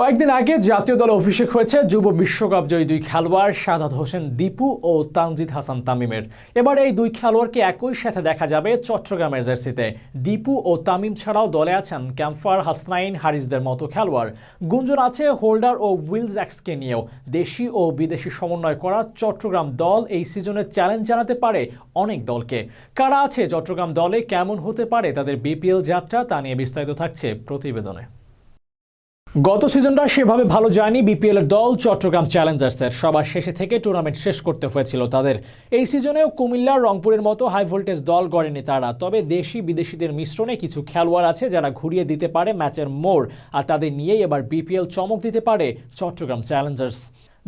কয়েকদিন আগে জাতীয় দলে অভিষেক হয়েছে যুব বিশ্বকাপ জয়ী দুই খেলোয়াড় সাদাত হোসেন দীপু ও তানজিদ হাসান তামিমের। এবার এই দুই খেলোয়াড়কে একই সাথে দেখা যাবে চট্টগ্রামের জার্সিতে। দীপু ও তামিম ছাড়াও দলে আছেন ক্যাম্পার হাসনাইন হারিসদের মতো খেলোয়াড়। গুঞ্জন আছে হোল্ডার ও উইলস এক্সকে নিয়েও। দেশি ও বিদেশি সমন্বয় করা চট্টগ্রাম দল এই সিজনে চ্যালেঞ্জ জানাতে পারে অনেক দলকে। কারা আছে চট্টগ্রাম দলে, কেমন হতে পারে তাদের বিপিএল যাত্রা তা নিয়ে বিস্তারিত থাকছে প্রতিবেদনে। গত সিজনটা সেভাবে ভালো যায়নি বিপিএল এর দল, চট্টগ্রাম চ্যালেঞ্জার্সের সবার শেষে থেকে টুর্নামেন্ট শেষ করতে হয়েছিল তাদের। এই সিজনেও কুমিল্লা, রংপুরের মতো হাই ভোল্টেজ দল গড়েনি তারা। তবে দেশি বিদেশিদের মিশ্রণে কিছু খেলোয়াড় আছে যারা ঘুরিয়ে দিতে পারে ম্যাচের মোড়। আর তাদের নিয়েই এবার বিপিএল চমক দিতে পারে চট্টগ্রাম চ্যালেঞ্জার্স।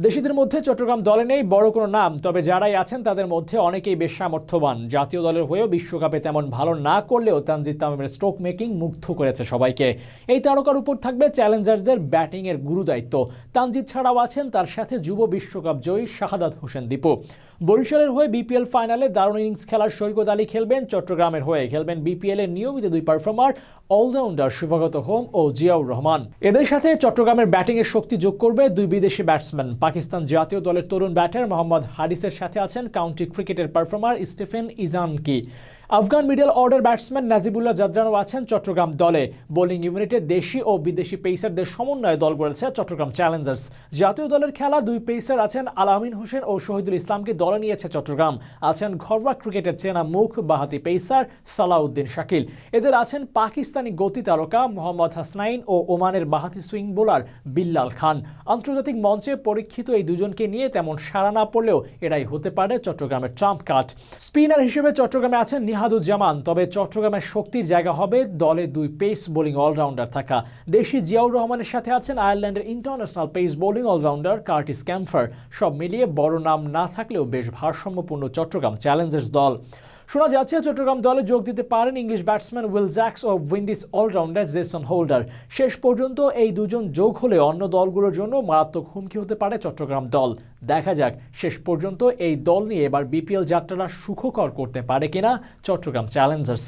দেশিদের মধ্যে চট্টগ্রাম দলে নেই বড় কোনো নাম, তবে যারাই আছেন তাদের মধ্যে অনেকেই বেশ সামর্থ্যবান। জাতীয় দলের হয়েও বিশ্বকাপে তেমন ভালো না করলেও তানজিদ তামিমের স্ট্রোক মেকিং মুগ্ধ করেছে সবাইকে। এই তারকার উপর থাকবে চ্যালেঞ্জার্সদের ব্যাটিংয়ের গুরুদায়িত্ব তানজিদ ছাড়াও আছেন তার সাথে যুব বিশ্বকাপ জয়ী শাহাদাত হোসেন দীপু। বরিশালের হয়ে বিপিএল ফাইনালে দারুণ ইনিংস খেলার সৈকত আলী খেলবেন, চট্টগ্রামের হয়ে খেলবেন বিপিএল এর নিয়মিত দুই পারফর্মার অলরাউন্ডার শুভাগত হোম ও জিয়াউর রহমান। এদের সাথে চট্টগ্রামের ব্যাটিংয়ের শক্তি যোগ করবে দুই বিদেশি ব্যাটসম্যান পাকিস্তান জাতীয় দলের তরুণ ব্যাটার মোহাম্মদ হারিসের সাথে আছেন কাউন্টি ক্রিকেটের performer Stephen Eskinazi. Afghan middle order batsman Najibullah জাদরানও আছেন চট্টগ্রাম দলে। বোলিং ইউনিটে দেশি ও বিদেশি পেসারদের সমন্বয়ে দল গড়েছে চট্টগ্রাম চ্যালেঞ্জার্স। জাতীয় দলের খেলা দুই পেসার আছেন আলামিন হোসেন ও শহীদুল ইসলামকে দলে নিয়েছে চট্টগ্রাম। আছেন ঘরোয়া ক্রিকেটের চেনা মুখ বাহাতি পেসার সালাউদ্দিন শাকিল। এদের আছেন পাকিস্তানি গতি তারকা মোহাম্মদ হাসনাইন ও ওমানের বাহাতি সুইং বোলার বিল্লাল খান। আন্তর্জাতিক মঞ্চে পরীক্ষিত এই দুজনকে নিয়ে তেমন সাড়া না পড়লেও এরাই হতে পারে চট্টগ্রামের ট্রাম্প কাট স্পিনার হিসেবে চট্টগ্রামে আছেন নিহাদুজ্জামান, তবে চট্টগ্রামের শক্তির জায়গা হবে দলে দুই পেস বোলিং অলরাউন্ডার থাকা। দেশি জিয়াউর রহমানের সাথে আছেন আয়ারল্যান্ডের international pace bowling allrounder Curtis Campher. সব মিলিয়ে বড় নাম না থাকলেও বেশ ভারসাম্যপূর্ণ চট্টগ্রাম চ্যালেঞ্জার্স দল। শোনা যাচ্ছে চট্টগ্রাম দলে যোগ দিতে পারেন ইংলিশ ব্যাটসম্যান উইল জ্যাক্স ও উইন্ডিজ অলরাউন্ডার জেসন হোল্ডার। শেষ পর্যন্ত এই দুজন যোগ হলে অন্য দলগুলোর জন্য মারাত্মক হুমকি হতে পারে চট্টগ্রাম দল। দেখা যাক, শেষ পর্যন্ত এই দল নিয়ে এবার বিপিএল যাত্রাটা সুখকর করতে পারে কিনা চট্টগ্রাম চ্যালেঞ্জার্স।